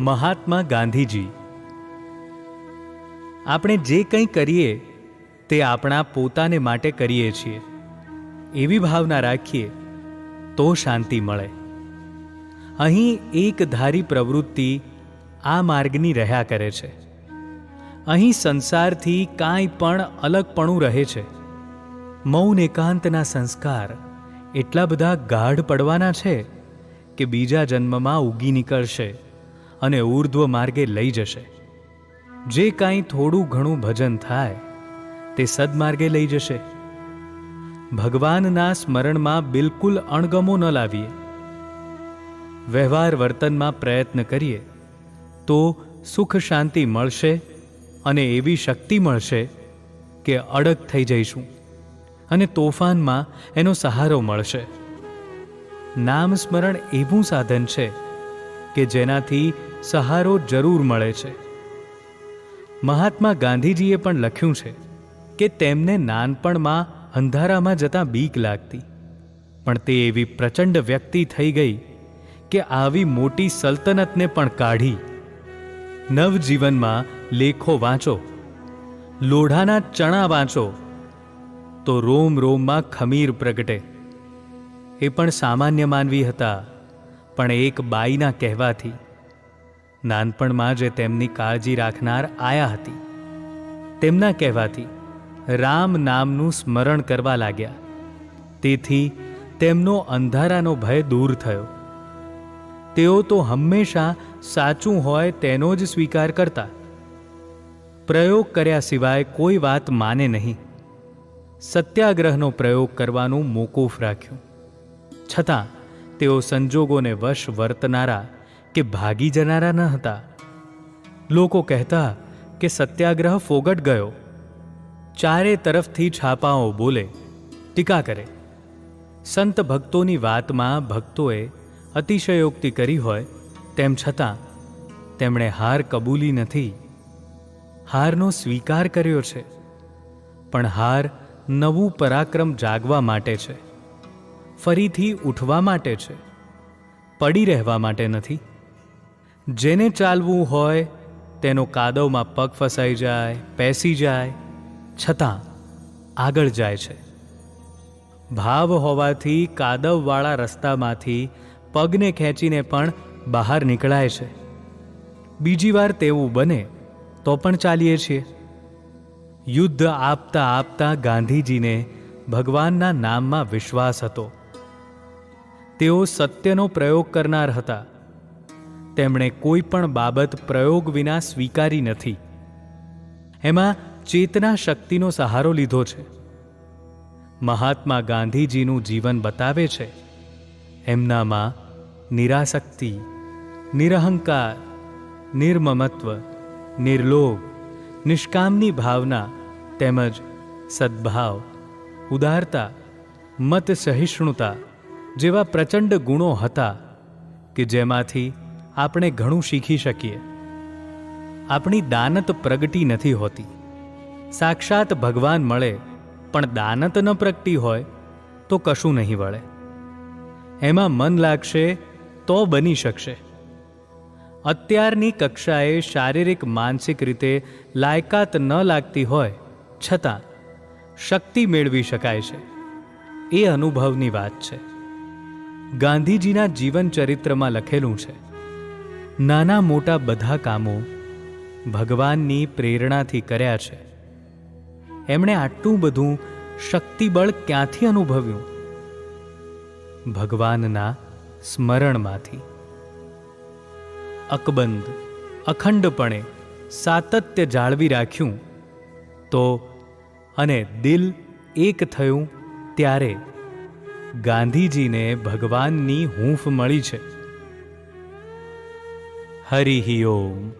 મહાત્મા ગાંધીજી. આપણે જે કંઈ કરીએ, તે આપણા પોતાને માટે કરીએ છીએ. એવી ભાવના રાખીએ, તો શાંતિ મળે. અહીં એક ધારી પ્રવૃત્તિ આ માર્ગની રહ્યા કરે છે. અહીં સંસારથી કાંઈ પણ અલગપણું રહે છે. મૌન એકાંતના સંસ્કાર એટલા બધા ગાઢ પડવાના છે, કે બીજા જન્મમાં ઉગી નીકળશે. અને ઉર્ધ્વ માર્ગે લઈ જશે. જે કાંઈ થોડું ઘણું ભજન થાય, તે સદમાર્ગે લઈ જશે. ભગવાનના સ્મરણમાં બિલકુલ અણગમો ન લાવીએ. વ્યવહાર વર્તનમાં પ્રયત્ન કરીએ, તો સુખ શાંતિ મળશે અને એવી શક્તિ મળશે કે અડગ થઈ જઈશું અને તોફાનમાં એનો સહારો મળશે. નામ સ્મરણ એવું સાધન છે કે જેનાથી સહારો જરૂર મળે છે. મહાત્મા ગાંધીજીએ પણ લખ્યું છે કે તેમને નાનપણમાં અંધારામાં જતાં બીક લાગતી, પણ તે એવી પ્રચંડ વ્યક્તિ થઈ ગઈ કે આવી મોટી સલ્તનતને પણ કાઢી. નવજીવનમાં લેખો વાંચો, લોઢાના ચણા વાંચો, તો રોમ રોમમાં ખમીર પ્રગટે. એ પણ સામાન્ય માનવી હતા. પણ એક બાઈના કહેવાથી નાનપણમાં જે તેમની કાળજી રાખનાર આયા હતી. તેમના કહેવાથી રામ નામનું સ્મરણ કરવા લાગ્યા. તેથી તેમનો અંધારાનો ભય દૂર થયો. તેઓ તો હંમેશા સાચું હોય તેનો જ સ્વીકાર કરતા. પ્રયોગ કર્યા સિવાય કોઈ વાત માને નહીં. સત્યાગ્રહનો પ્રયોગ કરવાનું મોકૂફ રાખ્યું. છતાં તેઓ સંજોગોને વશ વર્તનારા કે ભાગી જનારા ન હતા. લોકો કહેતા કે સત્યાગ્રહ ફોગટ ગયો. ચારે તરફથી છાપાઓ બોલે, ટીકા કરે. સંત ભક્તોની વાતમાં ભક્તોએ અતિશયોક્તિ કરી હોય તેમ છતાં તેમણે હાર કબૂલી નથી. હારનો સ્વીકાર કર્યો છે, પણ હાર નવું પરાક્રમ જાગવા માટે છે. ફરીથી ઉઠવા માટે છે. પડી રહેવા માટે નથી. જેને ચાલવું હોય, તેનો કાદવમાં પગ ફસાઈ જાય, પેસી જાય, છતાં આગળ જાય છે. ભાવ હોવાથી કાદવવાળા રસ્તામાંથી પગને ખેંચીને પણ બહાર નીકળાય છે. બીજી વાર તેવું બને, તો પણ ચાલીએ છીએ. યુદ્ધ આપતા આપતા ગાંધીજીને ભગવાનના નામમાં વિશ્વાસ હતો. તેઓ સત્યનો પ્રયોગ કરનાર હતા. તેમણે કોઈ પણ બાબત પ્રયોગ વિના સ્વીકારી નથી. એમાં ચેતના શક્તિનો સહારો લીધો છે. મહાત્મા ગાંધીજીનું જીવન બતાવે છે, એમનામાં નિરાસક્તિ નિરહંકાર, નિર્મમત્વ, નિર્લોભ, નિષ્કામની ભાવના તેમજ સદ્ભાવ, ઉદારતા, મત સહિષ્ણુતા જેવા પ્રચંડ ગુણો હતા કે જેમાંથી આપણે ઘણું શીખી શકીએ. આપણી દાનત પ્રગટી નથી હોતી. સાક્ષાત ભગવાન મળે, પણ દાનત ન પ્રગટી હોય તો કશું નહીં વળે. એમાં મન લાગશે તો બની શકશે. અત્યારની કક્ષાએ શારીરિક, માનસિક રીતે લાયકાત ન લાગતી હોય, છતાં શક્તિ મેળવી શકાય છે. એ અનુભવની વાત છે. ગાંધીજીના જીવન ચરિત્રમાં લખેલું છે, નાના મોટા બધા કામો ભગવાનની પ્રેરણાથી કર્યા છે. એમણે આટલું બધું શક્તિબળ ક્યાંથી અનુભવ્યું? ભગવાનના સ્મરણમાંથી. અકબંધ, અખંડપણે સાતત્ય જાળવી રાખ્યું, તો અને દિલ એક થયું ત્યારે ગાંધીજીને ભગવાનની હૂંફ મળી છે. હરિ ઓમ.